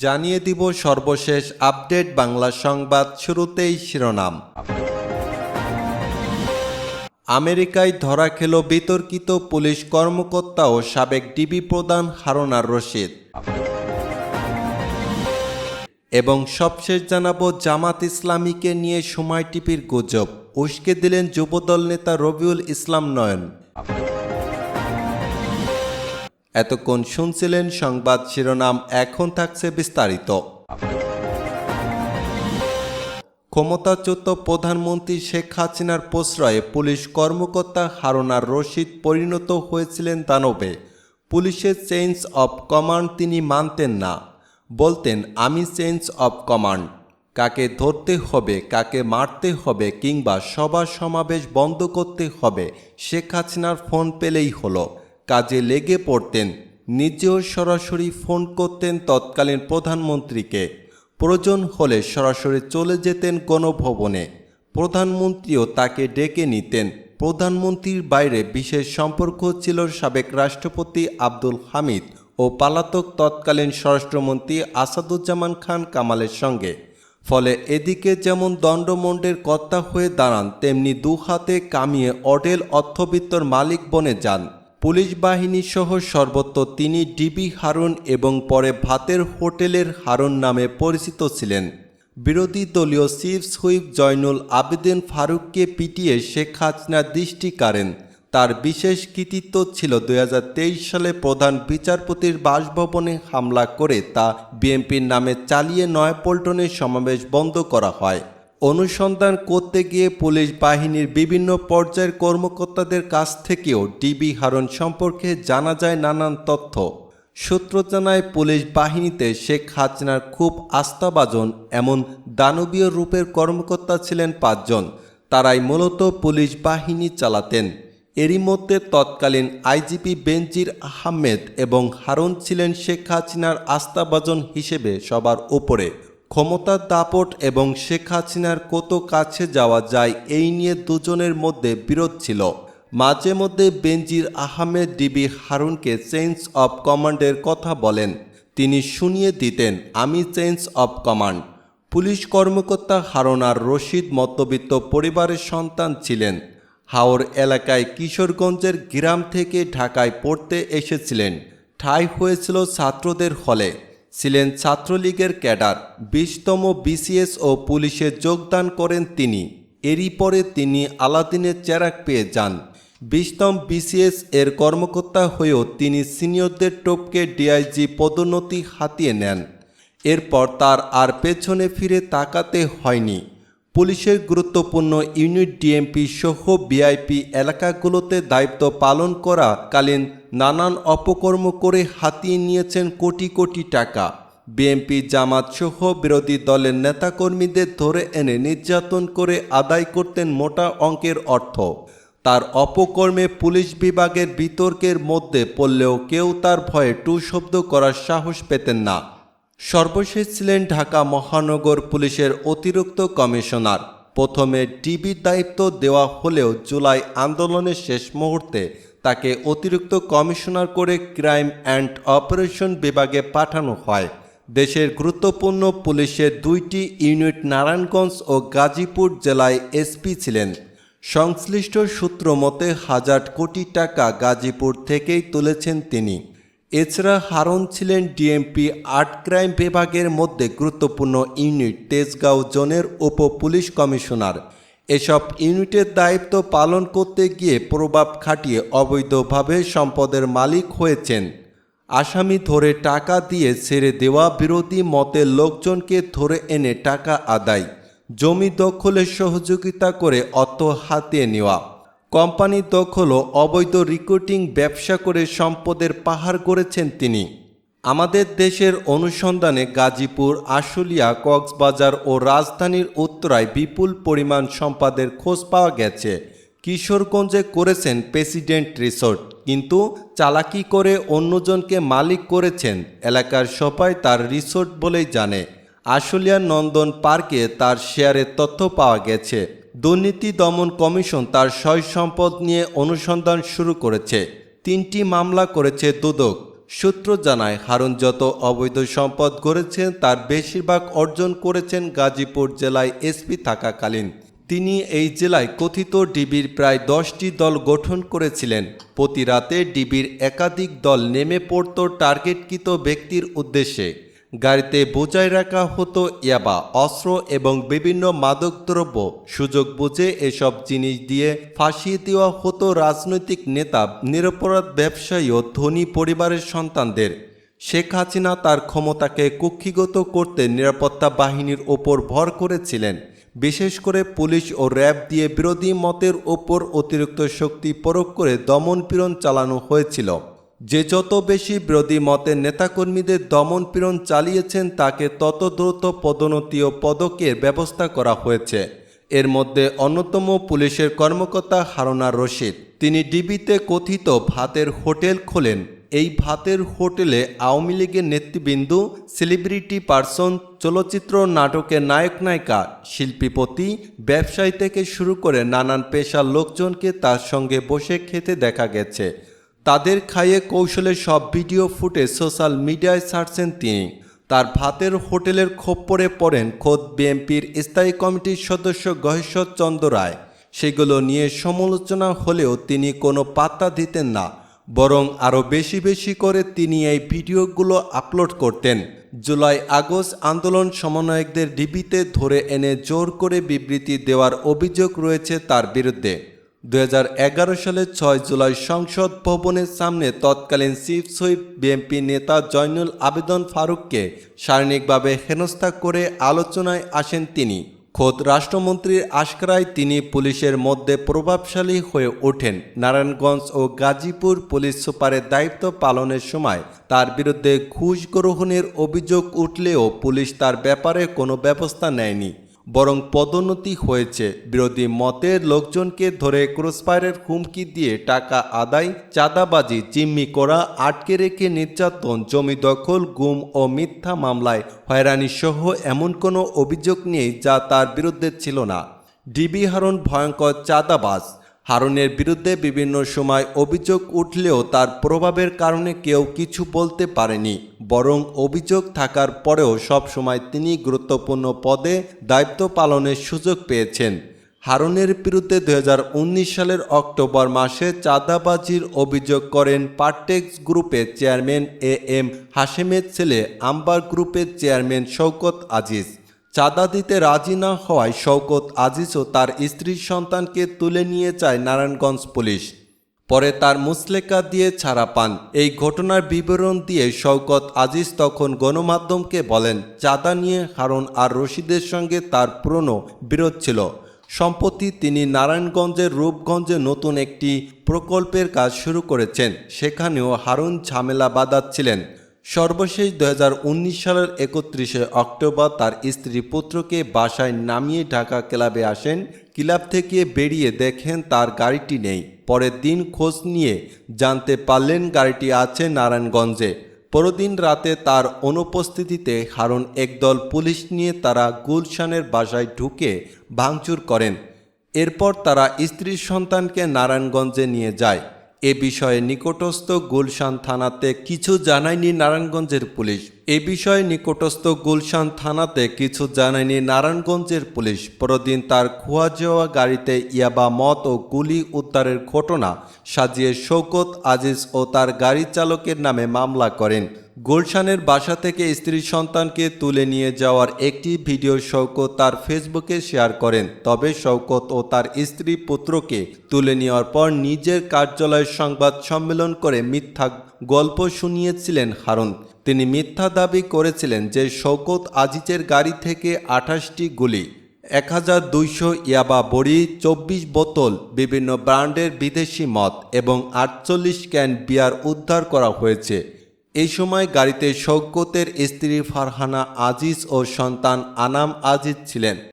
জানিয়ে দিব সর্বশেষ আপডেট বাংলা সংবাদ শুরুতেই শিরোনাম। আমেরিকায় ধরা খেল বিতর্কিত পুলিশ কর্মকর্তা ও সাবেক ডিবি প্রধান হারুনার রশিদ। এবং সবশেষ জানাব জামাত ইসলামীকে নিয়ে সময় টিপির গুজব। উস্কে দিলেন যুবদল নেতা রবিউল ইসলাম নয়ন। এতক্ষণ শুনছিলেন সংবাদ শিরোনাম, এখন থাকছে বিস্তারিত। ক্ষমতাচ্যুত প্রধানমন্ত্রী শেখ হাসিনার প্রশ্রয়ে পুলিশ কর্মকর্তা হারুনার রশিদ পরিণত হয়েছিলেন দানবে। পুলিশের চেঞ্জ অব কমান্ড তিনি মানতেন না। বলতেন, আমি চেঞ্জ অব কমান্ড। কাকে ধরতে হবে, কাকে মারতে হবে কিংবা সভা সমাবেশ বন্ধ করতে হবে, শেখ হাসিনার ফোন পেলেই হলো। কাজে লেগে পড়তেন। নিজেও সরাসরি ফোন করতেন তৎকালীন প্রধানমন্ত্রীকে। প্রয়োজন হলে সরাসরি চলে যেতেন কোনো ভবনে। প্রধানমন্ত্রীও তাকে ডেকে নিতেন। প্রধানমন্ত্রীর বাইরে বিশেষ সম্পর্ক ছিল সাবেক রাষ্ট্রপতি আব্দুল হামিদ ও পালাতক তৎকালীন স্বরাষ্ট্রমন্ত্রী আসাদুজ্জামান খান কামালের সঙ্গে। ফলে এদিকে যেমন দণ্ডমণ্ডের কর্তা হয়ে দাঁড়ান, তেমনি দু হাতে কামিয়ে অডেল অর্থবিত্তর মালিক বনে যান। পুলিশ বাহিনী সহ সর্বত্র তিনি ডিবি হারুন এবং পরে ভাতের হোটেলের হারুন নামে পরিচিত ছিলেন। বিরোধী দলীয় চিফ হুইপ জয়নুল আবেদিন ফারুককে পিটিয়ে শেখ হাসিনা দৃষ্টি কাড়েন। তার বিশেষ কৃতিত্ব ছিল দু হাজার তেইশ সালে প্রধান বিচারপতির বাসভবনে হামলা করে তা বিএনপির নামে চালিয়ে নয়াপল্টনের সমাবেশ বন্ধ করা হয়। অনুসন্ধান করতে গিয়ে পুলিশ বাহিনীর বিভিন্ন পর্যায়ের কর্মকর্তাদের কাছ থেকেও ডিবি হারন সম্পর্কে জানা যায় নানান তথ্য। সূত্র জানায়, পুলিশ বাহিনীতে শেখ হাসিনার খুব আস্থাভাজন এমন দানবীয় রূপের কর্মকর্তা ছিলেন পাঁচজন। তারাই মূলত পুলিশ বাহিনী চালাতেন। এরই মধ্যে তৎকালীন আইজিপি বেনজির আহমেদ এবং হারুন ছিলেন শেখ হাসিনার আস্থাভাজন হিসেবে সবার উপরে। ক্ষমতার দাপট এবং শেখ হাসিনার কত কাছে যাওয়া যায়, এই নিয়ে দুজনের মধ্যে বিরোধ ছিল। মাঝে মধ্যে বেনজির আহমেদ ডিবি হারুনকে চেঞ্জ অব কমান্ডের কথা বলেন। তিনি শুনিয়ে দিতেন, আমি চেঞ্জ অব কমান্ড। পুলিশ কর্মকর্তা হারুন আর রশিদ মধ্যবিত্ত পরিবারের সন্তান ছিলেন। হাওর এলাকায় কিশোরগঞ্জের গ্রাম থেকে ঢাকায় পড়তে এসেছিলেন। ঠাঁই হয়েছিল ছাত্রদের হলে। ছিলেন ছাত্রলীগের ক্যাডার, বিশতম বিসিএস ও পুলিশে যোগদান করেন তিনি। এরই পরে তিনি আলাদিনের চেরাক পেয়ে যান। বিশতম বিসিএস এর কর্মকর্তা হয়েও তিনি সিনিয়রদের টোপকে ডিআইজি পদোন্নতি হাতিয়ে নেন। এরপর তার আর পেছনে ফিরে তাকাতে হয়নি। পুলিশের গুরুত্বপূর্ণ ইউনিট ডিএমপি সহ বিআইপি এলাকাগুলোতে দায়িত্ব পালন করা কালীন নানান অপকর্ম করে হাতিয়ে নিয়েছেন কোটি কোটি টাকা। বিএনপি জামাত সহ বিরোধী দলের নেতাকর্মীদের ধরে এনে নির্যাতন করে আদায় করতেন মোটা অঙ্কের অর্থ। তার অপকর্মে পুলিশ বিভাগের বিতর্কের মধ্যে পড়লেও কেউ তার ভয়ে টু শব্দ করার সাহস পেতেন না। সর্বশেষ ছিলেন ঢাকা মহানগর পুলিশের অতিরিক্ত কমিশনার। প্রথমে ডিবির দায়িত্ব দেওয়া হলেও জুলাই আন্দোলনের শেষ মুহূর্তে তাকে অতিরিক্ত কমিশনার করে ক্রাইম অ্যান্ড অপারেশন বিভাগে পাঠানো হয়। দেশের গুরুত্বপূর্ণ পুলিশের দুইটি ইউনিট নারায়ণগঞ্জ ও গাজীপুর জেলায় এসপি ছিলেন। সংশ্লিষ্ট সূত্র মতে হাজার কোটি টাকা গাজীপুর থেকেই তুলেছেন তিনি। এছাড়া হারন ছিলেন ডিএমপি আর্ট ক্রাইম বিভাগের মধ্যে গুরুত্বপূর্ণ ইউনিট তেজগাঁও জোনের উপ পুলিশ কমিশনার। এসব ইউনিটের দায়িত্ব পালন করতে গিয়ে প্রভাব খাটিয়ে অবৈধভাবে সম্পদের মালিক হয়েছেন। আসামি ধরে টাকা দিয়ে ছেড়ে দেওয়া বিরোধী মতের লোকজনকে ধরে এনে টাকা আদায়, জমি দখলের সহযোগিতা করে অর্থ হাতিয়ে নেওয়া। কোম্পানি দখল ও অবৈধ রিক্রুটিং ব্যবসা করে সম্পদের পাহাড় গড়েছেন তিনি। আমাদের দেশের অনুসন্ধানে গাজীপুর, আশুলিয়া, কক্সবাজার ও রাজধানীর উত্তরায় বিপুল পরিমাণ সম্পাদের খোঁজ পাওয়া গেছে। কিশোরগঞ্জে করেছেন প্রেসিডেন্ট রিসোর্ট, কিন্তু চালাকি করে অন্যজনকে মালিক করেছেন এলাকার সবাই তার রিসোর্ট বলেই জানে। আশুলিয়া নন্দন পার্কে তার শেয়ারের তথ্য পাওয়া গেছে। দুর্নীতি দমন কমিশন তার সয় সম্পদ নিয়ে অনুসন্ধান শুরু করেছে। তিনটি মামলা করেছে দুদক। সূত্র জানায়, হারুন যত অবৈধ সম্পদ গড়েছেন, তার বেশিরভাগ অর্জন করেছেন গাজীপুর জেলায় এসপি থাকাকালীন। তিনি এই জেলায় কথিত ডিবির প্রায় দশটি দল গঠন করেছিলেন। প্রতি রাতে ডিবির একাধিক দল নেমে পড়ত টার্গেটকৃত ব্যক্তির উদ্দেশ্যে। গাড়িতে বোঝাই রাখা হতো ইয়াবা, অস্ত্র এবং বিভিন্ন মাদকদ্রব্য। সুযোগ বুঝে এসব জিনিস দিয়ে ফাঁসিয়ে দেওয়া হতো রাজনৈতিক নেতা, নিরপরাধ ব্যবসায়ী ও ধনী পরিবারের সন্তানদের। শেখ হাসিনা তার ক্ষমতাকে কুক্ষিগত করতে নিরাপত্তা বাহিনীর ওপর ভর করেছিলেন। বিশেষ করে পুলিশ ও র্যাব দিয়ে বিরোধী মতের ওপর অতিরিক্ত শক্তি প্রয়োগ করে দমনপীড়ন চালানো হয়েছিল। যে যত বেশি বিরোধী মতের নেতাকর্মীদের দমন দমনপীড়ন চালিয়েছেন, তাকে তত দ্রুত পদোন্নতি ও পদকের ব্যবস্থা করা হয়েছে। এর মধ্যে অন্যতম পুলিশের কর্মকর্তা হারুনা রশিদ। তিনি ডিবিতে কথিত ভাতের হোটেল খোলেন। এই ভাতের হোটেলে আওয়ামী লীগের নেতৃবৃন্দ, সেলিব্রিটি পার্সন, চলচ্চিত্র নাটকের নায়ক নায়িকা, শিল্পীপতি, ব্যবসায়ী থেকে শুরু করে নানান পেশার লোকজনকে তার সঙ্গে বসে খেতে দেখা গেছে। তাদের খাইয়ে কৌশলে সব ভিডিও ফুটে সোশ্যাল মিডিয়ায় ছাড়ছেন তিনি। তার ভাতের হোটেলের খপ্পরে পড়েন খোদ বিএনপির স্থায়ী কমিটির সদস্য গহেশ্বর চন্দ্র রায়। সেগুলো নিয়ে সমালোচনা হলেও তিনি কোনো পাত্তা দিতেন না, বরং আরও বেশি বেশি করে তিনি এই ভিডিওগুলো আপলোড করতেন। জুলাই আগস্ট আন্দোলন সমন্বয়কদের ডিবিতে ধরে এনে জোর করে বিবৃতি দেওয়ার অভিযোগ রয়েছে তার বিরুদ্ধে। দু সালের ছয় জুলাই সংসদ ভবনের সামনে তৎকালীন চিফ হুইপ বিএনপি নেতা জয়নুল আবেদন ফারুককে সার্বিকভাবে হেনস্থা করে আলোচনায় আসেন তিনি। খোদ রাষ্ট্রমন্ত্রীর আশকারায় তিনি পুলিশের মধ্যে প্রভাবশালী হয়ে ওঠেন। নারায়ণগঞ্জ ও গাজীপুর পুলিশ সুপারের দায়িত্ব পালনের সময় তার বিরুদ্ধে ঘুষ গ্রহণের অভিযোগ উঠলেও পুলিশ তার ব্যাপারে কোনো ব্যবস্থা নেয়নি। বরং পদোন্নতি হয়েছে। বিরোধী মতের লোকজনকে ধরে ক্রসফায়ারের হুমকি দিয়ে টাকা আদায়, চাঁদাবাজি, জিম্মি করা, আটকে রেখে নির্যাতন, জমি দখল, গুম ও মিথ্যা মামলায় হয়রানি সহ এমন কোনো অভিযোগ নেই যা তার বিরুদ্ধে ছিল না। ডিবি হারুন ভয়ঙ্কর চাঁদাবাজ। হারুনের বিরুদ্ধে বিভিন্ন সময় অভিযোগ উঠলেও তার প্রভাবের কারণে কেউ কিছু বলতে পারেনি। বরং অভিযোগ থাকার পরেও সব সময় তিনি গুরুত্বপূর্ণ পদে দায়িত্ব পালনের সুযোগ পেয়েছেন। হারুনের বিরুদ্ধে দু হাজার উনিশ সালের অক্টোবর মাসে চাঁদাবাজির অভিযোগ করেন পার্টেক্স গ্রুপের চেয়ারম্যান এ এম হাশেমের ছেলে আম্বার গ্রুপের চেয়ারম্যান শওকত আজিজ। চাঁদা দিতে রাজি না হওয়ায় শওকত আজিজ ও তার স্ত্রীর সন্তানকে তুলে নিয়ে যায় নারায়ণগঞ্জ পুলিশ। পরে তার মুসলেকা দিয়ে ছাড়া পান। এই ঘটনার বিবরণ দিয়ে শওকত আজিজ তখন গণমাধ্যমকে বলেন, চাঁদা নিয়ে হারুন আর রশিদের সঙ্গে তার পুরনো বিরোধ ছিল। সম্প্রতি তিনি নারায়ণগঞ্জের রূপগঞ্জে নতুন একটি প্রকল্পের কাজ শুরু করেছেন। সেখানেও হারুন ঝামেলা বাঁধাচ্ছিলেন। সর্বশেষ দু হাজার উনিশ সালের একত্রিশে অক্টোবর তার স্ত্রী পুত্রকে বাসায় নামিয়ে ঢাকা ক্লাবে আসেন। ক্লাব থেকে বেরিয়ে দেখেন তার গাড়িটি নেই। পরের দিন খোঁজ নিয়ে জানতে পারলেন গাড়িটি আছে নারায়ণগঞ্জে। পরদিন রাতে তার অনুপস্থিতিতে হারুন একদল পুলিশ নিয়ে তারা গুলশানের বাসায় ঢুকে ভাঙচুর করেন। এরপর তারা স্ত্রীর সন্তানকে নারায়ণগঞ্জে নিয়ে যায়। এ বিষয়ে নিকটস্থ গুলশান থানাতে কিছু জানায়নি নারায়ণগঞ্জের পুলিশ। এ বিষয়ে নিকটস্থ গুলশান থানাতে কিছু জানায়নি নারায়ণগঞ্জের পুলিশ। পরদিন তার খোয়া যাওয়া গাড়িতে ইয়াবা মত ও গুলি উদ্ধারের ঘটনা সাজিয়ে শৌকত আজিজ ও তার গাড়ি চালকের নামে মামলা করেন। গুলশানের বাসা থেকে স্ত্রী সন্তানকে তুলে নিয়ে যাওয়ার একটি ভিডিও শওকত তার ফেসবুকে শেয়ার করেন। তবে শওকত ও তার স্ত্রী পুত্রকে তুলে নেওয়ার পর নিজের কার্যালয়ের সংবাদ সম্মেলন করে মিথ্যা গল্প শুনিয়েছিলেন হারুন। তিনি মিথ্যা দাবি করেছিলেন যে শওকত আজিজের গাড়ি থেকে আঠাশটি গুলি, এক হাজার দুইশো ইয়াবা বড়ি, চব্বিশ বোতল, বিভিন্ন ব্র্যান্ডের বিদেশি মদ এবং আটচল্লিশ ক্যান বিয়ার উদ্ধার করা হয়েছে। এই সময় গাড়িতে শৌকতের স্ত্রী ফারহানা আজিজ ও সন্তান আনাম আজিজ ছিলেন।